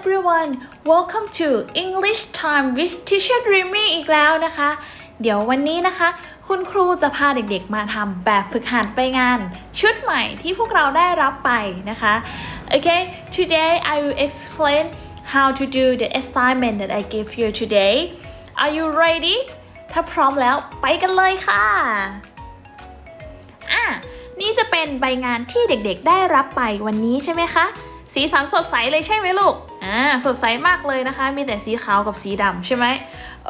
everyone welcome to English Time with Teacher Dreamy อีกแล้วนะคะ เดี๋ยววันนี้นะคะ คุณครูจะพาเด็กๆมาทำแบบฝึกหัดไปงาน ชุดใหม่ที่พวกเราได้รับไปนะคะ Okay today I will explain how to do the assignment that I gave you today Are you ready ถ้าพร้อมแล้วไปกันเลยค่ะอะนี่จะเป็นใบงานที่เด็กๆได้รับไปวันนี้ใช่ไหมคะ สีสันสดใสเลยใช่ไหมลูก อ่าสดใสมากเลยนะคะ มีแต่สีขาวกับสีดำใช่ไหม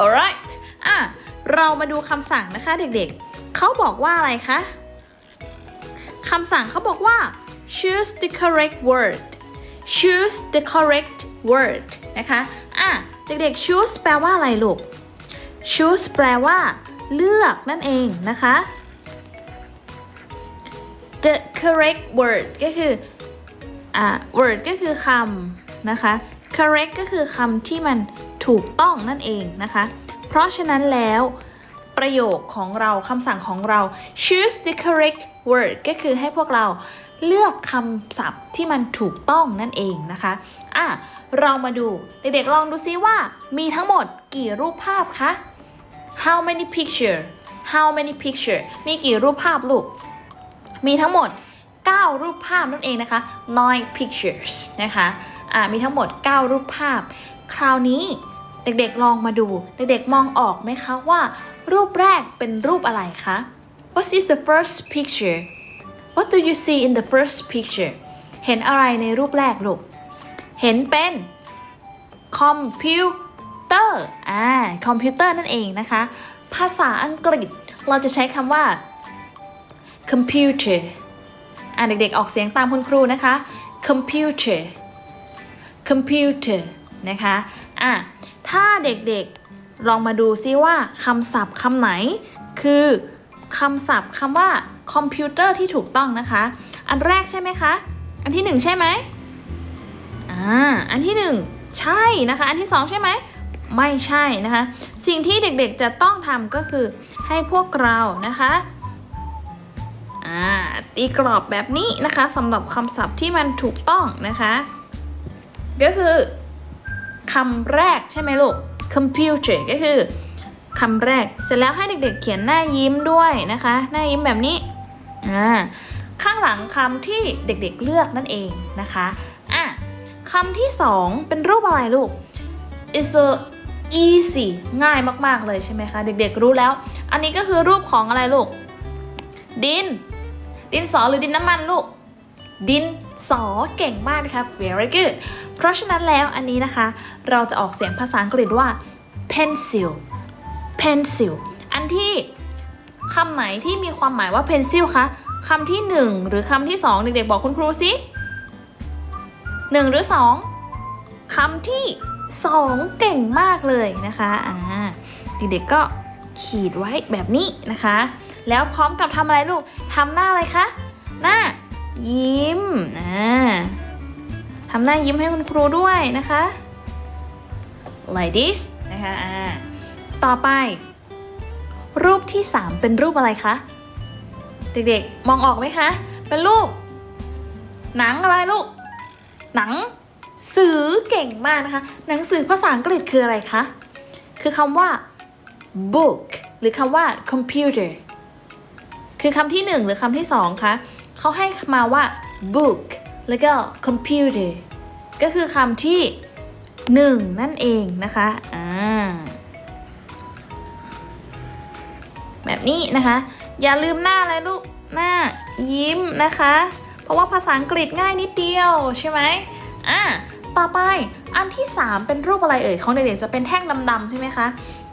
alright อะเรามาดูคำสั่งนะคะเด็กๆ เขาบอกว่าอะไรคะคำสั่งเขาบอกว่า choose the correct word choose the correct word นะคะ อะ เด็กๆ choose แปลว่าอะไรลูก choose แปลว่า เลือกนั่นเองนะคะ the correct word ก็คือ อ่า word ก็คือคำ นะคะ correct ก็คือคำที่มันถูกต้องนั่นเองนะคะ เพราะฉะนั้นแล้วประโยคของเราคำสั่งของเรา choose the correct word ก็คือให้พวกเราเลือกคำศัพท์ที่มันถูกต้องนั่นเองนะคะอะเรามาดูเด็กๆลองดูซิว่ามีทั้งหมดกี่รูปภาพคะ how many picture how many picture มีกี่รูปภาพลูก มีทั้งหมด 9 รูปภาพนั่นเองนะคะ nine pictures นะคะ มีทั้งหมด 9 รูปภาพ คราวนี้เด็กๆลองมาดู เด็กๆมองออกไหมคะว่า รูปแรกเป็นรูปอะไรคะ What is the first picture What do you see in the first picture เห็นอะไรในรูปแรกลูก เห็นเป็นคอมพิวเตอร์อ่าคอมพิวเตอร์นั่นเองนะคะ ภาษาอังกฤษเราจะใช้คำว่า computer อ่าเด็กๆออกเสียงตามคุณครูนะคะ computer computer นะคะอะถ้าเด็กๆลองมาดูซิว่าคำศัพท์คำไหน คือคำศัพท์คำว่าคอมพิวเตอร์ที่ถูกต้องนะคะ อันแรกใช่ไหมคะ อันที่หนึ่งใช่ไหมอ่า อันที่หนึ่งใช่นะคะ อันที่สองใช่ไหม ไม่ใช่นะคะ สิ่งที่เด็กๆจะต้องทำก็คือให้พวกเรานะคะอ่าตีกรอบแบบนี้นะคะสำหรับคำศัพท์ที่มันถูกต้องนะคะ ก็คือคำแรกใช่ไหมลูก computer ก็คือคำแรก เสร็จแล้วให้เด็กๆ เขียนหน้ายิ้มด้วยนะคะ หน้ายิ้มแบบนี้อ่าข้างหลังคำที่เด็กๆเลือกนั่นเองนะคะอะคำที่สองเป็นรูปอะไรลูก is a easy ง่ายมากๆเลยใช่ไหมคะ เด็กๆรู้แล้ว อันนี้ก็คือรูปของอะไรลูก ดิน ดินสอหรือดินน้ำมันลูก ดินสอเก่งมากนะคะ very good เพราะฉะนั้นแล้วอันนี้นะคะ เราจะออกเสียงภาษาอังกฤษว่า pencil pencil อันที่คำไหนที่มีความหมายว่า pencil คะคำที่หนึ่งหรือคำที่สองเด็กๆบอกคุณครูสิหนึ่งหรือสองคำที่สองเก่งมากเลยนะคะอ่าเด็กๆก็ขีดไว้แบบนี้นะคะ แล้วพร้อมกับทำอะไรลูกทำหน้าอะไรคะ หน้ายิ้มอ่า ทำหน้ายิ้มให้คุณครูด้วยนะคะ like this นะคะอ่าต่อไป รูปที่ 3 เป็นรูปอะไรคะเด็กๆมองออกไหมคะ เป็นรูป หนังอะไรลูก หนังสือเก่งมากนะคะ หนังสือภาษาอังกฤษคืออะไรคะ คือคำว่า book หรือคำว่า computer คือคำที่หนึ่งหรือคำที่สองคะเขาให้มาว่า book แล้วก็ computer ก็คือคำที่หนึ่งนั่นเองนะคะอ่าแบบนี้นะคะ อย่าลืมหน้าอะไรลูกหน้ายิ้มนะคะ เพราะว่าภาษาอังกฤษง่ายนิดเดียวใช่ไหมอ่าต่อไปอันที่ 3 เป็นรูปอะไรเอ่ยของเด็กๆจะเป็นแท่งดำๆใช่ไหมคะ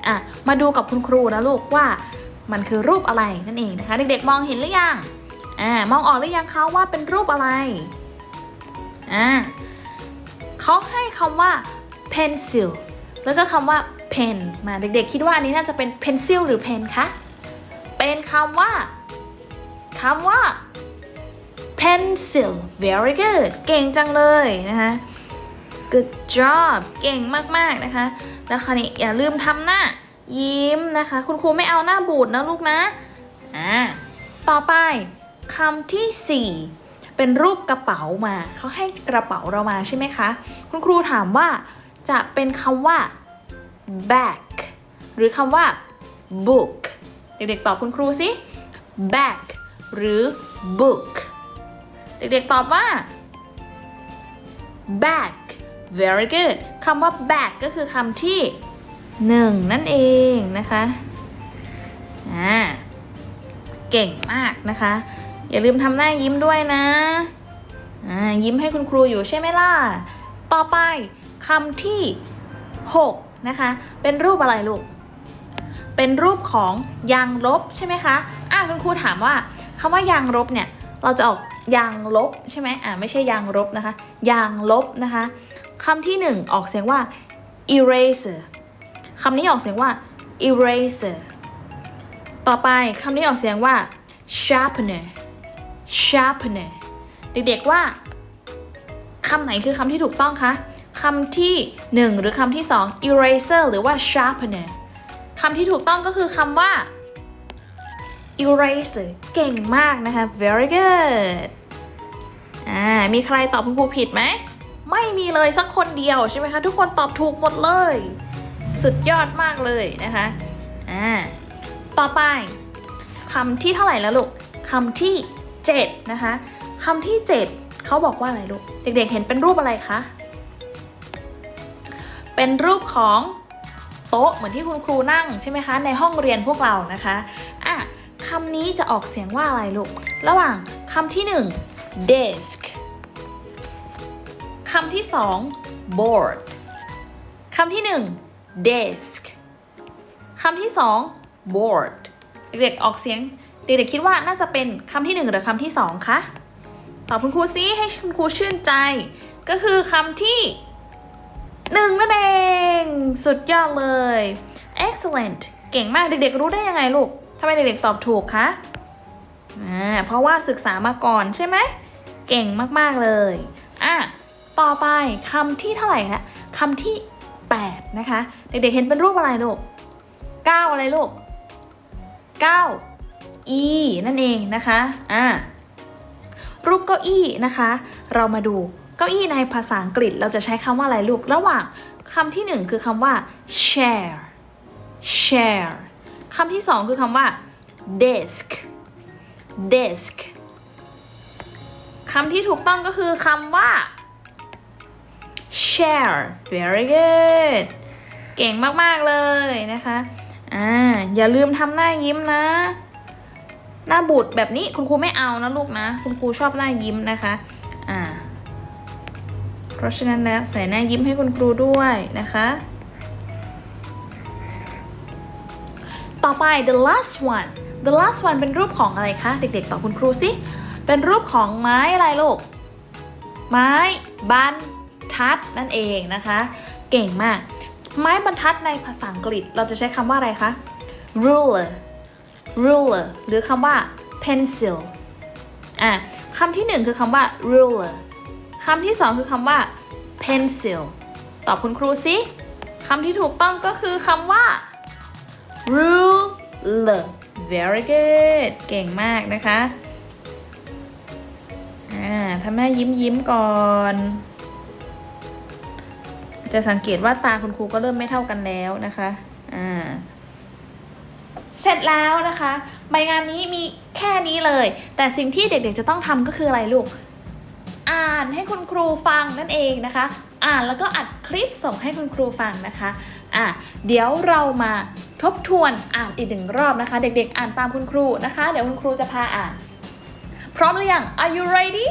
อะมาดูกับคุณครูนะลูกว่ามันคือรูปอะไรนั่นเองนะคะ เด็กๆมองเห็นหรือยังอ่ามองออกหรือยังคะว่าเป็นรูปอะไร อ่าเขาให้คำว่า pencil แล้วก็คำว่า pen มาเด็กๆ คิดว่าอันนี้น่าจะเป็น pencil หรือ pen คะ เป็นคำว่าคำว่า pencil very good เก่งจังเลยนะคะ good job เก่งมากๆนะคะ แล้วคราวนี้อย่าลืมทำหน้า ยิ้มนะคะ คุณครูไม่เอาหน้าบูดนะลูกนะ อ่า ต่อไปคำที่ 4 เป็นรูปกระเป๋ามาเขาให้กระเป๋าเรามาใช่ไหมคะ คุณครูถามว่าจะเป็นคำว่า bag หรือคำว่า book เด็กๆตอบคุณครูสิ bag หรือ book เด็กๆตอบว่า bag very good คำว่า bag ก็คือคำที่หนึ่งนั่นเองนะคะ อ่า เก่งมากนะคะ อย่าลืมทำหน้ายิ้มด้วยนะอ่ายิ้มให้คุณครูอยู่ใช่ไหมล่ะ ต่อไปคำที่ 6 นะคะ เป็นรูปอะไรลูก เป็นรูปของยางลบใช่ไหมคะอะคุณครูถามว่าคำว่ายางลบเนี่ยเราจะออกยางลบใช่ไหมอ่าไม่ใช่ยางลบนะคะ ยางลบนะคะคำที่หนึ่งออกเสียงว่า eraser คำนี้ออกเสียงว่า eraser ต่อไปคำนี้ออกเสียงว่า sharpener sharpener เด็กๆว่าคำไหนคือคำที่ถูกต้องคะคำที่หนึ่งหรือคำที่สอง eraser หรือว่า sharpener คำที่ถูกต้องก็คือคำว่า eraser เก่งมากนะคะ very good อ่า มีใครตอบคุณครูผิดไหม ไม่มีเลยสักคนเดียวใช่ไหมคะ ทุกคนตอบถูกหมดเลย สุดยอดมากเลยนะคะ อ่า ต่อไปคำที่เท่าไหร่แล้วลูกคำที่ 7 นะคะคำที่ 7 เขาบอกว่าอะไรลูก เด็กๆ เห็นเป็นรูปอะไรคะ เป็นรูปของโต๊ะเหมือนที่คุณครูนั่งใช่ไหมคะ ในห้องเรียนพวกเรานะคะอะคำนี้จะออกเสียงว่าอะไรลูก ระหว่างคำที่ 1 desk คำที่ 2 board คำที่ 1 desk คำที่ 2 board เด็กๆออกเสียง เด็กๆคิดว่าน่าจะเป็นคำที่1หรือคำที่2คะตอบคุณครูซิให้คุณครูชื่นใจ ก็คือคำที่1นั่นเอง สุดยอดเลย excellent เก่งมากเด็กๆรู้ได้ยังไงลูกทำไมเด็กๆตอบถูกคะอ่าเพราะว่าศึกษามาก่อนใช่ไหมเก่งมากๆเลยอะต่อไปคำที่เท่าไหร่คะคำที่ 8 นะคะ เด็กๆเห็นเป็นรูปอะไรลูก 9 อะไรลูก 9 e นั่นเองนะคะอ่ารูปเก้าอี้นะคะ เรามาดูเก้าอี้ในภาษาอังกฤษเราจะใช้คำว่าอะไรลูก ระหว่างคำที่หนึ่งคือคำว่า share share คำที่สองคือคำว่า desk desk คำที่ถูกต้องก็คือคำว่า share very good เก่งมาก ๆ เลยนะคะ อ่า อย่าลืมทำหน้ายิ้มนะ หน้าบูดแบบนี้คุณครูไม่เอานะลูกนะ คุณครูชอบหน้ายิ้มนะคะ อ่า เพราะฉะนั้นแล้วใส่หน้ายิ้มให้คุณครูด้วยนะคะ ต่อไป the last one the last one เป็นรูปของอะไรคะ เด็กๆตอบคุณครูสิเป็นรูปของไม้อะไรลูก ไม้บรรทัดนั่นเองนะคะ เก่งมาก ไม้บรรทัดในภาษาอังกฤษเราจะใช้คำว่าอะไรคะ ruler ruler หรือคำว่า pencil อะคำที่หนึ่งคือคำว่า ruler คำที่สองคือคำว่า pencil ตอบคุณครูสิคำที่ถูกต้องก็คือคำว่า ruler very good เก่งมากนะคะอ่าทำหน้ายิ้มยิ้มก่อน จะสังเกตว่าตาคุณครูก็เริ่มไม่เท่ากันแล้วนะคะอ่า เสร็จแล้วนะคะ ใบงานนี้มีแค่นี้เลย แต่สิ่งที่เด็กๆจะต้องทำก็คืออะไรลูก อ่านให้คุณครูฟังนั่นเองนะคะ อ่านแล้วก็อัดคลิปส่งให้คุณครูฟังนะคะอะเดี๋ยวเรามาทบทวนอ่านอีกหนึ่งรอบนะคะ เด็กๆ อ่านตามคุณครูนะคะ เดี๋ยวคุณครูจะพาอ่าน พร้อมหรือยัง Are you ready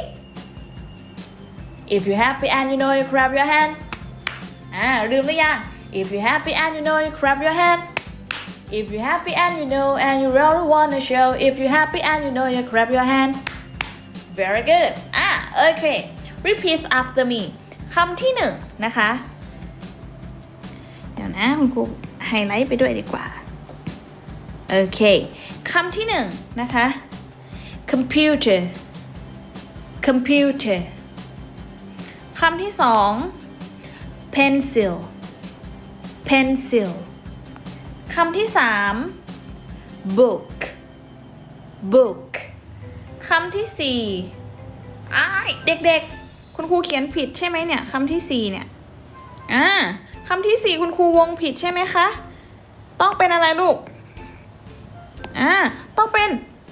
If you happy and you know you grab your hand อ่าลืมหรือยัง If you happy and you know you grab your hand If you happy and you know and you really wanna show If you happy and you know you grab your hand Very good อ่ะโอเค Repeat after me คำที่หนึ่งนะคะ เดี๋ยวนะคุณครูไฮไลท์ไปด้วยดีกว่า โอเค คำที่หนึ่งนะคะ computer computer คำที่สอง pencil pencil คำที่สาม book book คำที่สี่อ้ายเด็กๆ คุณครูเขียนผิดใช่ไหมเนี่ยคำที่สี่เนี่ยอ่าคำที่สี่คุณครูวงผิดใช่ไหมคะ ต้องเป็นอะไรลูกอ่าต้องเป็น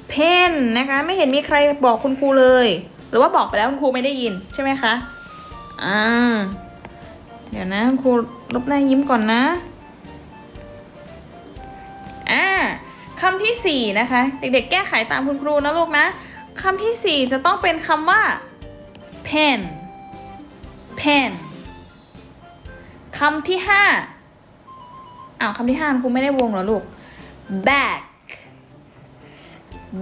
เพนนะคะ ไม่เห็นมีใครบอกคุณครูเลย หรือว่าบอกไปแล้วคุณครูไม่ได้ยินใช่ไหมคะอ่าเดี๋ยวนะคุณครูลบหน้ายิ้มก่อนนะ คำที่สี่นะคะ เด็กๆ แก้ไขตามคุณครูนะลูกนะคำที่สี่จะต้องเป็นคำว่า pen pen คำที่ห้าอ้าวคำที่ห้าคุณครูไม่ได้วงเหรอลูก back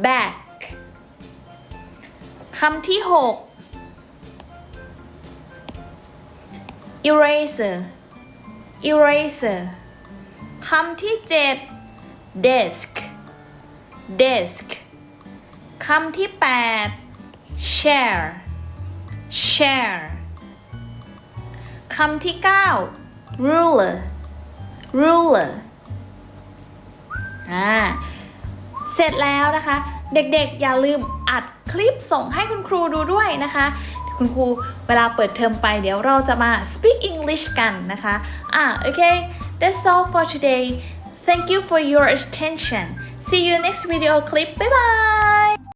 back คำที่หก eraser eraser คำที่เจ็ด desk desk คำที่แปด share share คำที่เก้า ruler ruler อ่า เสร็จแล้วนะคะ เด็กๆ อย่าลืมอัดคลิปส่งให้คุณครูดูด้วยนะคะ คุณครูเวลาเปิดเทอมไปเดี๋ยวเราจะมา speak English กันนะคะ อะโอเค that's all for today thank you for your attention see you next video clip. Bye bye